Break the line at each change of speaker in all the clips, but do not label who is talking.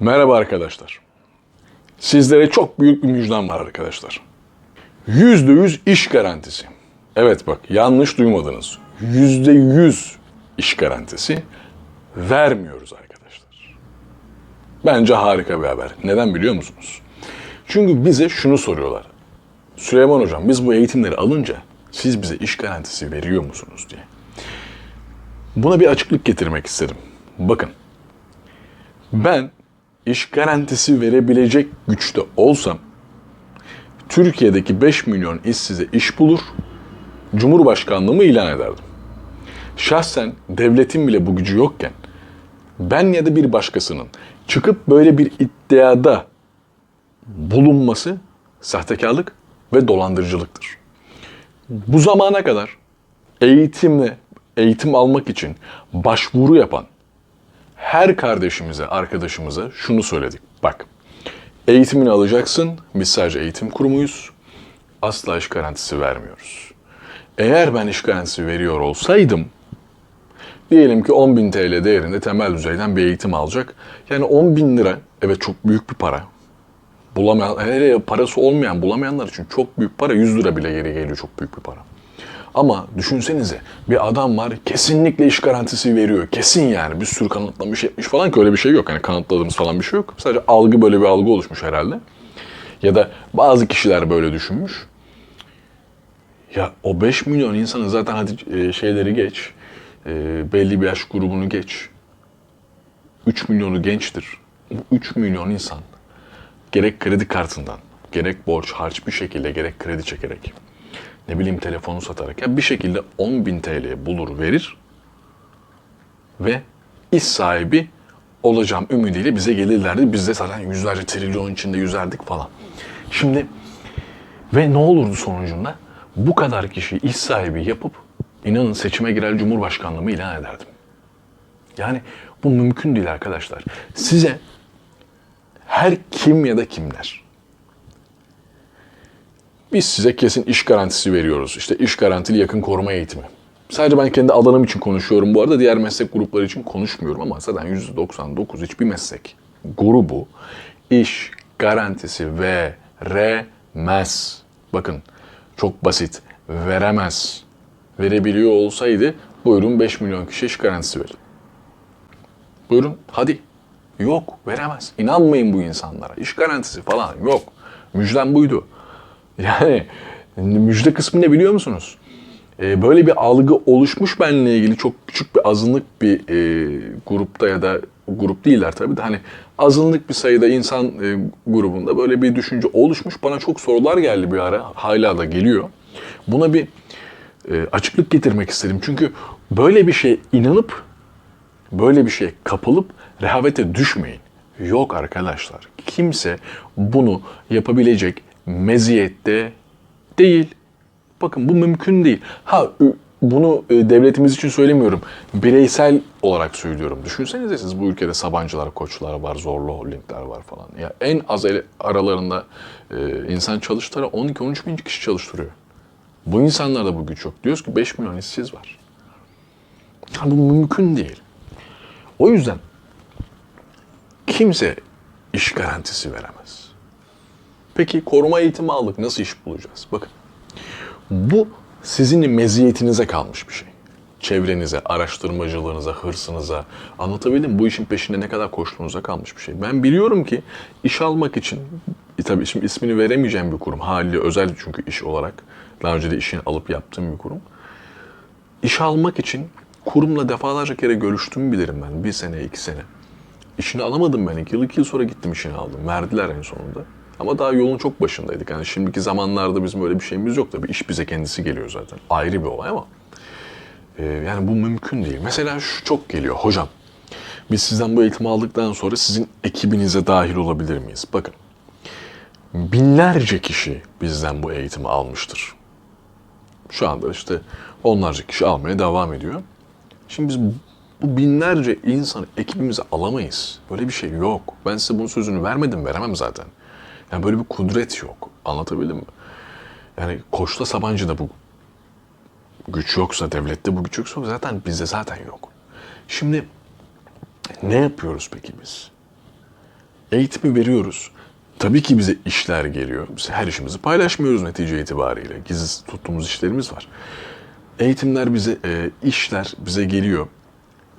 Merhaba arkadaşlar. Sizlere çok büyük bir müjdem var arkadaşlar. %100 iş garantisi. Evet bak yanlış duymadınız. %100 iş garantisi vermiyoruz arkadaşlar. Bence harika bir haber. Neden biliyor musunuz? Çünkü bize şunu soruyorlar. Süleyman Hocam biz bu eğitimleri alınca siz bize iş garantisi veriyor musunuz diye. Buna bir açıklık getirmek istedim. Bakın ben iş garantisi verebilecek güçte olsam Türkiye'deki 5 milyon işsize iş bulur, Cumhurbaşkanlığımı ilan ederdim. Şahsen devletin bile bu gücü yokken ben ya da bir başkasının çıkıp böyle bir iddiada bulunması sahtekarlık ve dolandırıcılıktır. Bu zamana kadar eğitimle eğitim almak için başvuru yapan her kardeşimize, arkadaşımıza şunu söyledik. Bak, eğitimini alacaksın. Biz sadece eğitim kurumuyuz. Asla iş garantisi vermiyoruz. Eğer ben iş garantisi veriyor olsaydım, diyelim ki 10.000 TL değerinde temel düzeyden bir eğitim alacak. Yani 10.000 lira, evet çok büyük bir para. Bulamayan, hele parası olmayan, bulamayanlar için çok büyük para. 100 lira bile geri geliyor çok büyük bir para. Ama düşünsenize bir adam var kesinlikle iş garantisi veriyor. Kesin yani bir sürü kanıtlamış etmiş falan ki öyle bir şey yok. Hani kanıtladığımız falan bir şey yok. Sadece algı böyle bir algı oluşmuş herhalde. Ya da bazı kişiler böyle düşünmüş. Ya o 5 milyon insanın zaten hadi e, şeyleri geç. e, belli bir yaş grubunu geç. 3 milyonu gençtir. Bu 3 milyon insan gerek kredi kartından, gerek borç harç bir şekilde, gerek kredi çekerek, ne bileyim telefonu satarak ya bir şekilde 10 bin TL bulur verir ve iş sahibi olacağım ümidiyle bize gelirlerdi. Biz de zaten yüzlerce trilyon içinde yüzerdik falan. Şimdi ve ne olurdu sonucunda? Bu kadar kişi iş sahibi yapıp inanın seçime girer Cumhurbaşkanlığımı ilan ederdim. Yani bu mümkün değil arkadaşlar. Size her kim ya da kimler biz size kesin iş garantisi veriyoruz. İşte iş garantili yakın koruma eğitimi. Sadece ben kendi alanım için konuşuyorum bu arada. Diğer meslek grupları için konuşmuyorum ama zaten %99 hiçbir meslek grubu iş garantisi veremez. Bakın çok basit. Veremez. Verebiliyor olsaydı buyurun 5 milyon kişi iş garantisi verin. Buyurun hadi. Yok veremez. İnanmayın bu insanlara. İş garantisi falan yok. Müjdem buydu. Yani müjde kısmı ne biliyor musunuz? Ee, böyle bir algı oluşmuş benimle ilgili çok küçük bir azınlık bir e, grupta ya da grup değiller tabii de hani azınlık bir sayıda insan e, grubunda böyle bir düşünce oluşmuş. Bana çok sorular geldi bir ara. Hala da geliyor. Buna bir e, açıklık getirmek istedim. Çünkü böyle bir şeye inanıp böyle bir şeye kapılıp rehavete düşmeyin. Yok arkadaşlar. Kimse bunu yapabilecek meziyette değil. Bakın bu mümkün değil. Ha bunu e, devletimiz için söylemiyorum. Bireysel olarak söylüyorum. Düşünsenize siz bu ülkede Sabancılar, Koçlar var, Zorlu Holdingler var falan. Ya en az aralarında e, insan çalıştıran 12-13 bin kişi çalıştırıyor. Bu insanlarda bu güç yok. Diyoruz ki 5 milyon işsiz var. Ya bu mümkün değil. O yüzden kimse iş garantisi veremez. Peki koruma eğitimi aldık. Nasıl iş bulacağız? Bakın. Bu sizin meziyetinize kalmış bir şey. Çevrenize, araştırmacılığınıza, hırsınıza, anlatabildim bu işin peşinde ne kadar koştuğunuza kalmış bir şey. Ben biliyorum ki iş almak için, e tabii şimdi ismini veremeyeceğim bir kurum. Haliyle özel çünkü iş olarak. Daha önce de işini alıp yaptığım bir kurum. İş almak için kurumla defalarca kere görüştüm bilirim ben. Bir sene, iki sene. İşini alamadım ben. İki yıl, iki yıl sonra gittim işini aldım. Verdiler en sonunda. Ama daha yolun çok başındaydık. Yani şimdiki zamanlarda bizim öyle bir şeyimiz yok tabii. İş bize kendisi geliyor zaten. Ayrı bir olay ama. e, yani bu mümkün değil. Mesela şu çok geliyor. Hocam biz sizden bu eğitimi aldıktan sonra sizin ekibinize dahil olabilir miyiz? Bakın. Binlerce kişi bizden bu eğitimi almıştır. Şu anda işte onlarca kişi almaya devam ediyor. Şimdi biz bu binlerce insanı ekibimize alamayız. Böyle bir şey yok. Ben size bunun sözünü vermedim, veremem zaten. Yani böyle bir kudret yok. Anlatabildim mi? Yani Koç'ta Sabancı'da bu güç yoksa, devlette bu güç yoksa zaten bizde zaten yok. Şimdi ne yapıyoruz peki biz? eğitimi veriyoruz. Tabii ki bize işler geliyor. Biz her işimizi paylaşmıyoruz netice itibariyle. Gizli tuttuğumuz işlerimiz var. Eğitimler bize, e, işler bize geliyor.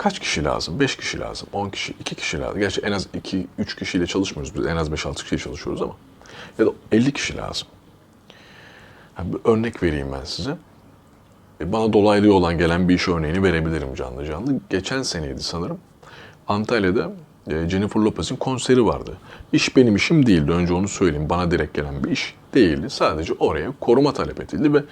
Kaç kişi lazım? 5 kişi lazım, 10 kişi, 2 kişi lazım. Gerçi en az 2-3 kişiyle çalışmıyoruz. Biz en az 5-6 kişiyle çalışıyoruz ama. Ya da 50 kişi lazım. Ha, bir örnek vereyim ben size. E, Bana dolaylı olan gelen bir iş örneğini verebilirim canlı canlı. Geçen seneydi sanırım. Antalya'da e, Jennifer Lopez'in konseri vardı. İş benim işim değildi. Önce onu söyleyeyim. Bana direkt gelen bir iş değildi. Sadece oraya koruma talep edildi ve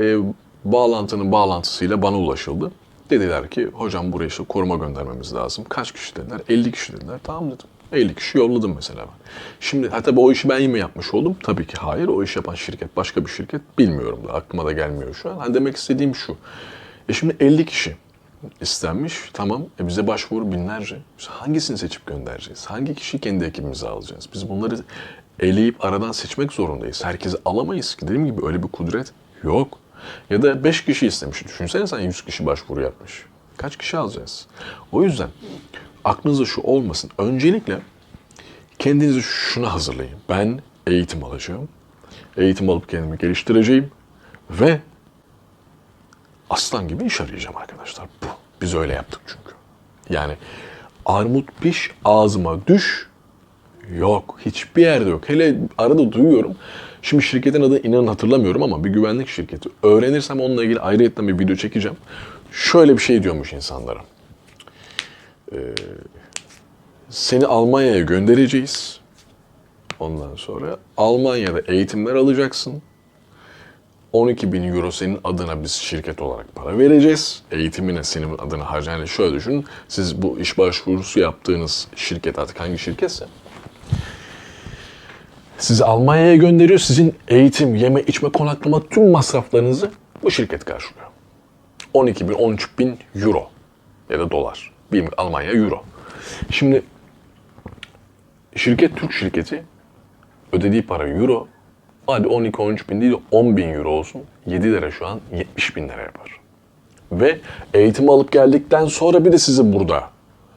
e, bağlantının bağlantısıyla bana ulaşıldı. Dediler ki hocam buraya işte koruma göndermemiz lazım. Kaç kişi dediler? 50 kişi dediler. Tamam dedim. 50 kişi yolladım mesela ben. Şimdi ha tabii o işi ben mi yapmış oldum? Tabii ki hayır. O iş yapan şirket başka bir şirket. Bilmiyorum da aklıma da gelmiyor şu an. Ha demek istediğim şu. E şimdi 50 kişi istenmiş. Tamam. E bize başvuru binlerce. Biz hangisini seçip göndereceğiz? Hangi kişi kendi ekibimize alacağız? Biz bunları eleyip aradan seçmek zorundayız. Herkesi alamayız ki. Dediğim gibi öyle bir kudret yok. Ya da 5 kişi istemiş. Düşünsene sen 100 kişi başvuru yapmış. Kaç kişi alacağız? O yüzden aklınızda şu olmasın. Öncelikle kendinizi şuna hazırlayın. Ben eğitim alacağım. Eğitim alıp kendimi geliştireceğim. Ve aslan gibi iş arayacağım arkadaşlar. Bu. Biz öyle yaptık çünkü. Yani armut piş ağzıma düş yok. Hiçbir yerde yok. Hele arada duyuyorum. Şimdi şirketin adı inanın hatırlamıyorum ama bir güvenlik şirketi. Öğrenirsem onunla ilgili ayrıyetten bir video çekeceğim. Şöyle bir şey diyormuş insanlara. Ee, seni Almanya'ya göndereceğiz. Ondan sonra Almanya'da eğitimler alacaksın. 12 bin euro senin adına biz şirket olarak para vereceğiz. Eğitimine senin adına harcayan. Şöyle düşünün. Siz bu iş başvurusu yaptığınız şirket artık hangi şirketse sizi Almanya'ya gönderiyor. Sizin eğitim, yeme, içme, konaklama tüm masraflarınızı bu şirket karşılıyor. 12 bin, 13 bin euro ya da dolar. Bilmiyorum Almanya euro. Şimdi şirket Türk şirketi ödediği para euro. Hadi 12-13 bin değil de 10 bin euro olsun. 7 lira şu an 70 bin lira yapar. Ve eğitimi alıp geldikten sonra bir de sizi burada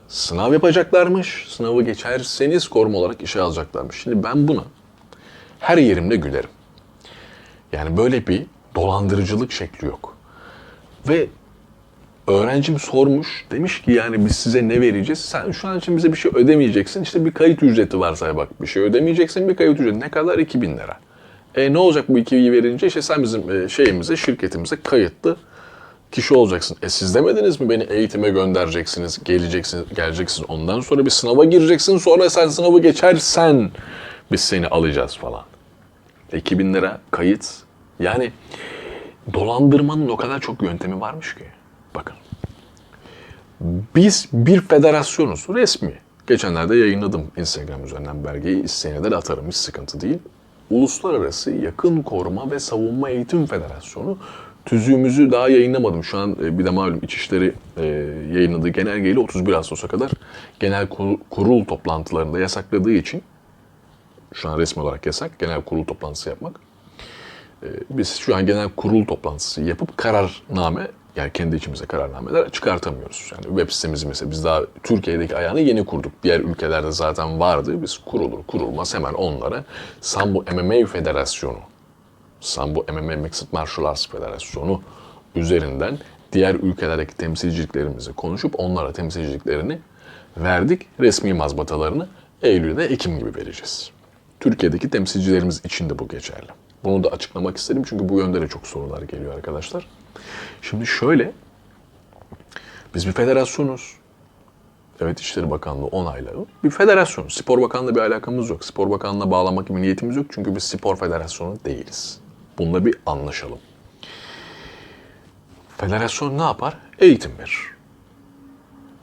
sınav yapacaklarmış. Sınavı geçerseniz koruma olarak işe alacaklarmış. Şimdi ben buna her yerimde gülerim. Yani böyle bir dolandırıcılık şekli yok. Ve öğrencim sormuş. Demiş ki yani biz size ne vereceğiz? Sen şu an için bize bir şey ödemeyeceksin. İşte bir kayıt ücreti varsa bak bir şey ödemeyeceksin. Bir kayıt ücreti ne kadar? 2000 lira. E ne olacak bu 2'yi verince? İşte sen bizim e, şeyimize, şirketimize kayıtlı kişi olacaksın. E siz demediniz mi beni eğitime göndereceksiniz, geleceksiniz, geleceksin. Ondan sonra bir sınava gireceksin. Sonra sen sınavı geçersen biz seni alacağız falan. 2000 lira kayıt. Yani dolandırmanın o kadar çok yöntemi varmış ki. Bakın. Biz bir federasyonuz. Resmi. Geçenlerde yayınladım Instagram üzerinden belgeyi. İsteyene de atarım. Hiç sıkıntı değil. Uluslararası Yakın Koruma ve Savunma Eğitim Federasyonu. Tüzüğümüzü daha yayınlamadım. Şu an e, bir de malum İçişleri e, yayınladığı genelgeyle 31 Ağustos'a kadar genel kurul, kurul toplantılarında yasakladığı için şu an resmi olarak yasak genel kurul toplantısı yapmak. Ee, Biz şu an genel kurul toplantısı yapıp kararname yani kendi içimize kararnameler çıkartamıyoruz. Yani web sitemizi mesela biz daha Türkiye'deki ayağını yeni kurduk. Diğer ülkelerde zaten vardı. Biz kurulur kurulmaz hemen onlara Sambo MMA Federasyonu, Sambo MMA Mixed Martial Arts Federasyonu üzerinden diğer ülkelerdeki temsilciliklerimizi konuşup onlara temsilciliklerini verdik. Resmi mazbatalarını Eylül'de Ekim gibi vereceğiz. Türkiye'deki temsilcilerimiz için de bu geçerli. Bunu da açıklamak istedim çünkü bu yönde de çok sorular geliyor arkadaşlar. Şimdi şöyle, biz bir federasyonuz. Evet İçişleri Bakanlığı onayladı. Bir federasyon. Spor Bakanlığı'na bir alakamız yok. Spor Bakanlığı'na bağlamak gibi niyetimiz yok. Çünkü biz spor federasyonu değiliz. Bununla bir anlaşalım. Federasyon ne yapar? Eğitim verir.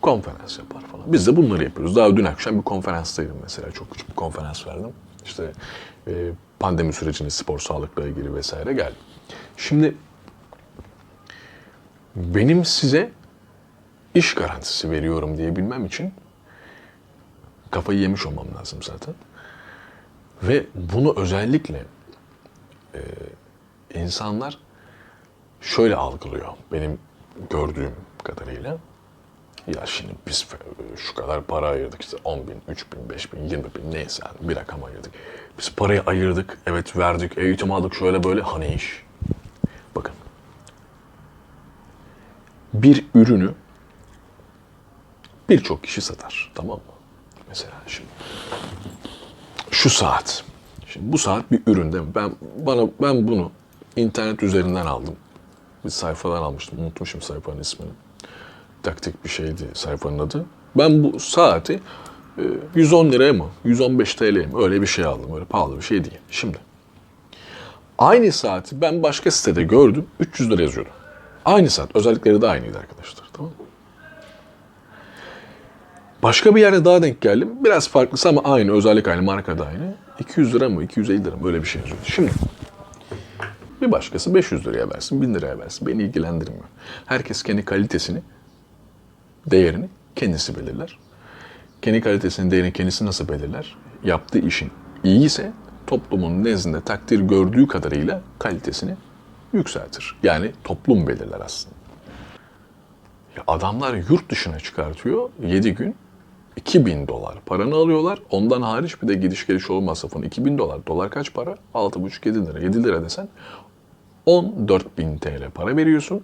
Konferans yapar falan. Biz de bunları yapıyoruz. Daha dün akşam bir konferanstaydım mesela. Çok küçük bir konferans verdim. İşte e, pandemi sürecinde spor sağlıkla ilgili vesaire geldi. Şimdi benim size iş garantisi veriyorum diyebilmem için kafayı yemiş olmam lazım zaten. Ve bunu özellikle e, insanlar şöyle algılıyor benim gördüğüm kadarıyla. Ya şimdi biz şu kadar para ayırdık işte 10 bin, 3 bin, 5 bin, 20 bin neyse yani bir rakam ayırdık. Biz parayı ayırdık, evet verdik, eğitim aldık şöyle böyle hani iş. Bakın. Bir ürünü birçok kişi satar tamam mı? Mesela şimdi şu saat. Şimdi bu saat bir ürün değil mi? Ben bana ben bunu internet üzerinden aldım. Bir sayfadan almıştım. Unutmuşum sayfanın ismini. Taktik bir şeydi sayfanın adı. Ben bu saati e, 110 liraya mı? 115 TL'ye mi? Öyle bir şey aldım. Öyle pahalı bir şey değil. Şimdi aynı saati ben başka sitede gördüm. 300 lira yazıyordu. Aynı saat. Özellikleri de aynıydı arkadaşlar. Tamam? Başka bir yerde daha denk geldim. Biraz farklısı ama aynı. Özellik aynı. Marka da aynı. 200 lira mı? 250 lira mı? Böyle bir şey yazıyordu. Şimdi bir başkası 500 liraya versin, 1000 liraya versin. Beni ilgilendirmiyor. Herkes kendi kalitesini, değerini kendisi belirler. Kendi kalitesinin değerini kendisi nasıl belirler? Yaptığı işin iyi ise toplumun nezdinde takdir gördüğü kadarıyla kalitesini yükseltir. Yani toplum belirler aslında. Ya adamlar yurt dışına çıkartıyor 7 gün 2000 dolar paranı alıyorlar. Ondan hariç bir de gidiş geliş yolu masrafını 2000 dolar. Dolar kaç para? 6,5-7 lira. 7 lira desen 14.000 TL para veriyorsun.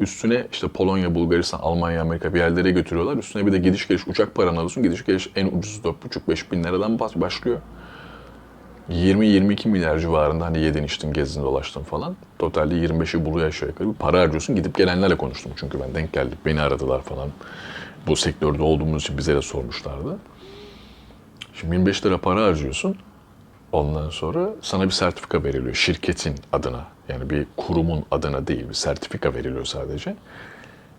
Üstüne işte Polonya, Bulgaristan, Almanya, Amerika bir yerlere götürüyorlar. Üstüne bir de gidiş geliş uçak paranı alıyorsun. Gidiş geliş en ucuz 4,5-5 bin liradan baş- başlıyor. 20-22 milyar civarında hani yedin içtin, gezdin, dolaştın falan. Totalde 25'i buluyor aşağı yukarı. Bir para harcıyorsun. Gidip gelenlerle konuştum çünkü ben denk geldik. Beni aradılar falan. Bu sektörde olduğumuz için bize de sormuşlardı. Şimdi 25 lira para harcıyorsun. Ondan sonra sana bir sertifika veriliyor şirketin adına. Yani bir kurumun adına değil bir sertifika veriliyor sadece.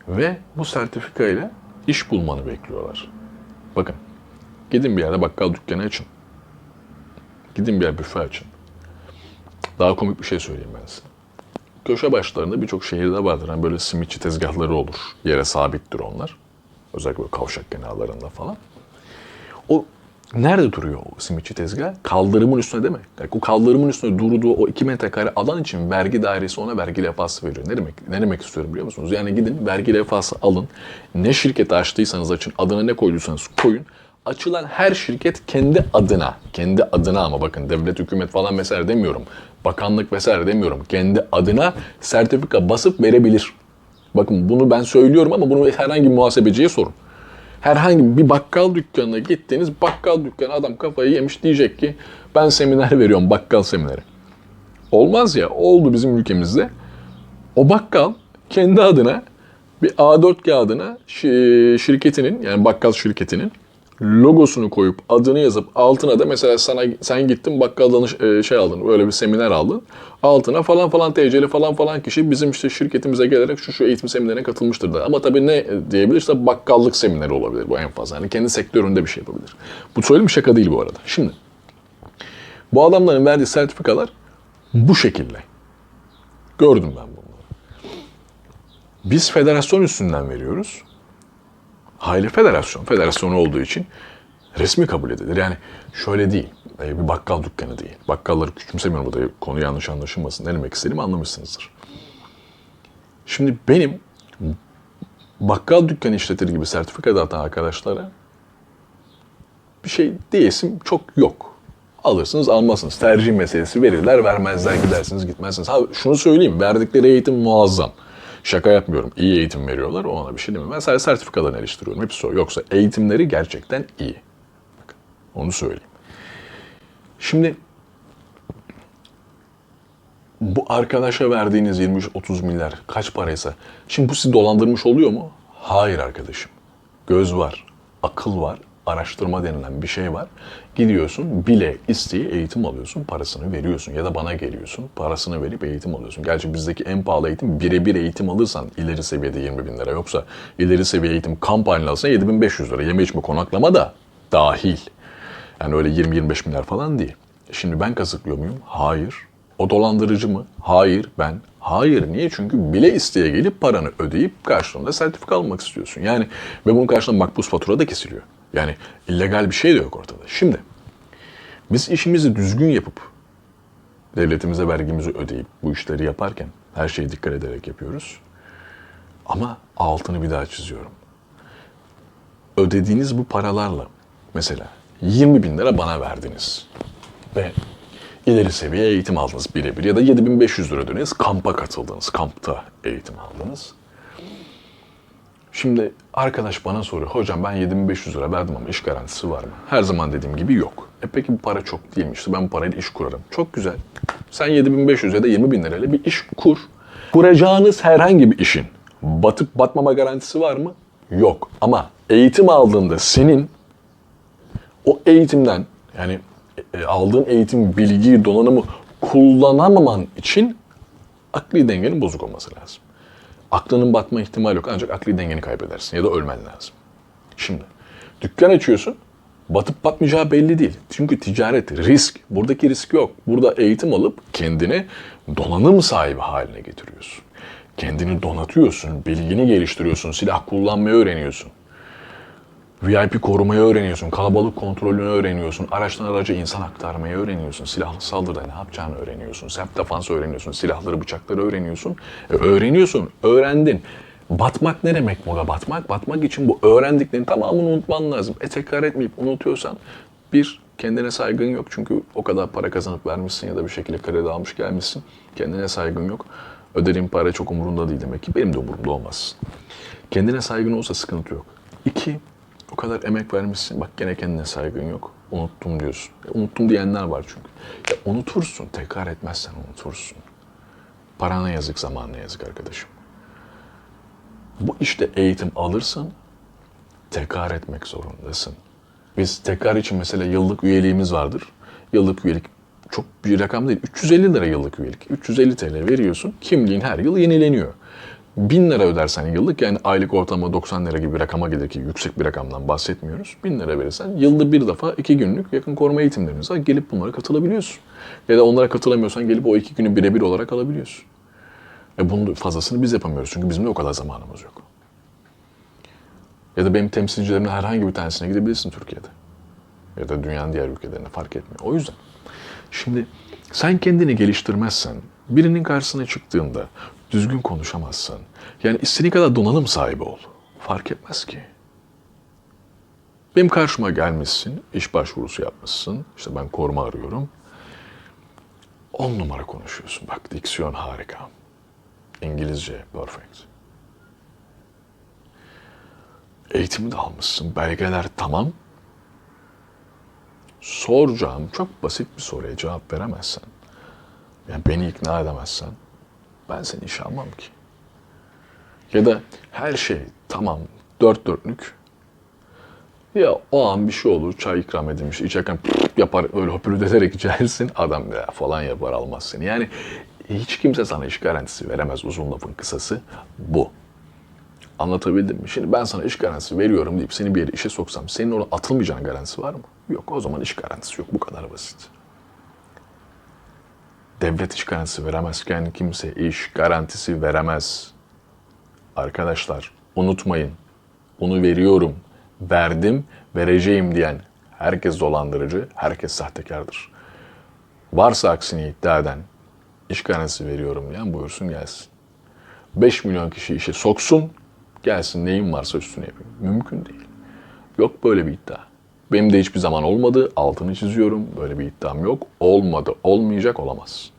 Ve bu sertifika ile iş bulmanı bekliyorlar. Bakın gidin bir yerde bakkal dükkanı açın. Gidin bir yer büfe açın. Daha komik bir şey söyleyeyim ben size. Köşe başlarında birçok şehirde vardır. Hani böyle simitçi tezgahları olur. Yere sabittir onlar. Özellikle kavşak kenarlarında falan. O nerede duruyor o simitçi tezgah? Kaldırımın üstünde değil mi? Yani o kaldırımın üstünde durduğu o 2 metrekare alan için vergi dairesi ona vergi levhası veriyor. Ne demek? Ne demek istiyorum biliyor musunuz? Yani gidin vergi levhası alın. Ne şirketi açtıysanız açın, adına ne koyduysanız koyun. Açılan her şirket kendi adına, kendi adına ama bakın devlet, hükümet falan vesaire demiyorum. Bakanlık vesaire demiyorum. Kendi adına sertifika basıp verebilir. Bakın bunu ben söylüyorum ama bunu herhangi bir muhasebeciye sorun herhangi bir bakkal dükkanına gittiğiniz bakkal dükkanı adam kafayı yemiş diyecek ki ben seminer veriyorum bakkal semineri. Olmaz ya oldu bizim ülkemizde. O bakkal kendi adına bir A4 kağıdına şi- şirketinin yani bakkal şirketinin logosunu koyup adını yazıp altına da mesela sana sen gittin bakkal danış e, şey aldın böyle bir seminer aldın. Altına falan falan TC'li falan falan kişi bizim işte şirketimize gelerek şu şu eğitim seminerine katılmıştır da. Ama tabii ne diyebilir işte bakkallık semineri olabilir bu en fazla. Yani kendi sektöründe bir şey yapabilir. Bu söylediğim şaka değil bu arada. Şimdi bu adamların verdiği sertifikalar bu şekilde. Gördüm ben bunları. Biz federasyon üstünden veriyoruz. Hayli federasyon. Federasyon olduğu için resmi kabul edilir. Yani şöyle değil. e, Bir bakkal dükkanı değil. Bakkalları küçümsemiyorum burada. Konu yanlış anlaşılmasın. Ne demek istediğimi anlamışsınızdır. Şimdi benim bakkal dükkanı işletir gibi sertifika dağıtan arkadaşlara bir şey diyesim çok yok. Alırsınız almazsınız. Tercih meselesi verirler vermezler gidersiniz gitmezsiniz. Ha şunu söyleyeyim verdikleri eğitim muazzam. Şaka yapmıyorum. İyi eğitim veriyorlar. Ona bir şey demem. Ben sadece sertifikalarını eleştiriyorum. Hepsi o. Yoksa eğitimleri gerçekten iyi. Bakın, onu söyleyeyim. Şimdi bu arkadaşa verdiğiniz 23-30 milyar kaç paraysa şimdi bu sizi dolandırmış oluyor mu? Hayır arkadaşım. Göz var, akıl var, araştırma denilen bir şey var. Gidiyorsun bile isteye eğitim alıyorsun, parasını veriyorsun ya da bana geliyorsun, parasını verip eğitim alıyorsun. Gerçi bizdeki en pahalı eğitim birebir eğitim alırsan ileri seviyede 20 bin lira yoksa ileri seviye eğitim kamp halinde alırsan 7500 lira. Yeme içme konaklama da dahil. Yani öyle 20-25 milyar falan değil. Şimdi ben kazıklıyor muyum? Hayır. O dolandırıcı mı? Hayır ben. Hayır. Niye? Çünkü bile isteye gelip paranı ödeyip karşılığında sertifika almak istiyorsun. Yani ve bunun karşılığında makbuz fatura da kesiliyor. Yani illegal bir şey de yok ortada. Şimdi biz işimizi düzgün yapıp devletimize vergimizi ödeyip bu işleri yaparken her şeye dikkat ederek yapıyoruz. Ama altını bir daha çiziyorum. ödediğiniz bu paralarla mesela 20 bin lira bana verdiniz ve ileri seviye eğitim aldınız birebir ya da 7500 lira ödediniz kampa katıldınız, kampta eğitim aldınız. Şimdi arkadaş bana soruyor, hocam ben 7500 lira verdim ama iş garantisi var mı? Her zaman dediğim gibi yok. E peki bu para çok değil mi? İşte ben bu parayla iş kurarım. Çok güzel. Sen 7500 ya da 20 bin lirayla bir iş kur. Kuracağınız herhangi bir işin batıp batmama garantisi var mı? Yok. Ama eğitim aldığında senin o eğitimden yani aldığın eğitim, bilgiyi, donanımı kullanamaman için akli dengenin bozuk olması lazım. Aklının batma ihtimali yok ancak akli dengeni kaybedersin ya da ölmen lazım. Şimdi dükkan açıyorsun batıp batmayacağı belli değil. Çünkü ticaret risk. Buradaki risk yok. Burada eğitim alıp kendini donanım sahibi haline getiriyorsun. Kendini donatıyorsun, bilgini geliştiriyorsun, silah kullanmayı öğreniyorsun. VIP korumayı öğreniyorsun, kalabalık kontrolünü öğreniyorsun, araçtan araca insan aktarmayı öğreniyorsun, silahlı saldırıda ne yapacağını öğreniyorsun, self defense öğreniyorsun, silahları, bıçakları öğreniyorsun. E, öğreniyorsun, öğrendin. Batmak ne demek burada batmak? Batmak için bu öğrendiklerin tamamını unutman lazım. E tekrar etmeyip unutuyorsan bir, kendine saygın yok çünkü o kadar para kazanıp vermişsin ya da bir şekilde kredi almış gelmişsin. Kendine saygın yok. Ödediğin para çok umurunda değil demek ki. Benim de umurumda olmaz. Kendine saygın olsa sıkıntı yok. İki, o kadar emek vermişsin. Bak gene kendine saygın yok. Unuttum diyorsun. E, unuttum diyenler var çünkü. Ya unutursun. Tekrar etmezsen unutursun. Parana yazık, zamanına yazık arkadaşım. Bu işte eğitim alırsan tekrar etmek zorundasın. Biz tekrar için mesela yıllık üyeliğimiz vardır. Yıllık üyelik çok bir rakam değil. 350 lira yıllık üyelik. 350 TL veriyorsun. Kimliğin her yıl yenileniyor. 1000 lira ödersen yıllık yani aylık ortalama 90 lira gibi bir rakama gelir ki yüksek bir rakamdan bahsetmiyoruz. 1000 lira verirsen yılda bir defa iki günlük yakın koruma eğitimlerimiz var. Gelip bunlara katılabiliyorsun. Ya da onlara katılamıyorsan gelip o iki günü birebir olarak alabiliyorsun. E bunun fazlasını biz yapamıyoruz çünkü bizim de o kadar zamanımız yok. Ya da benim temsilcilerimin herhangi bir tanesine gidebilirsin Türkiye'de. Ya da dünyanın diğer ülkelerine fark etmiyor. O yüzden şimdi sen kendini geliştirmezsen, birinin karşısına çıktığında düzgün konuşamazsan, yani istediğin kadar donanım sahibi ol. Fark etmez ki. Benim karşıma gelmişsin, iş başvurusu yapmışsın. İşte ben koruma arıyorum. On numara konuşuyorsun. Bak diksiyon harika. İngilizce perfect. Eğitimi de almışsın. Belgeler tamam. Soracağım çok basit bir soruya cevap veremezsen, yani beni ikna edemezsen ben seni işe almam ki. Ya da her şey tamam dört dörtlük. Ya o an bir şey olur çay ikram edilmiş içerken yapar öyle höpürdeterek içersin adam ya falan yapar almaz seni. Yani hiç kimse sana iş garantisi veremez uzun lafın kısası bu. Anlatabildim mi? Şimdi ben sana iş garantisi veriyorum deyip seni bir yere işe soksam senin orada atılmayacağın garantisi var mı? Yok o zaman iş garantisi yok bu kadar basit. Devlet iş garantisi veremezken kimse iş garantisi veremez. Arkadaşlar unutmayın. Bunu veriyorum, verdim, vereceğim diyen herkes dolandırıcı, herkes sahtekardır. Varsa aksini iddia eden, iş garantisi veriyorum diyen buyursun gelsin. 5 milyon kişi işe soksun, gelsin neyin varsa üstüne yapayım. Mümkün değil. Yok böyle bir iddia. Benim de hiçbir zaman olmadı, altını çiziyorum. Böyle bir iddiam yok. Olmadı, olmayacak, olamaz.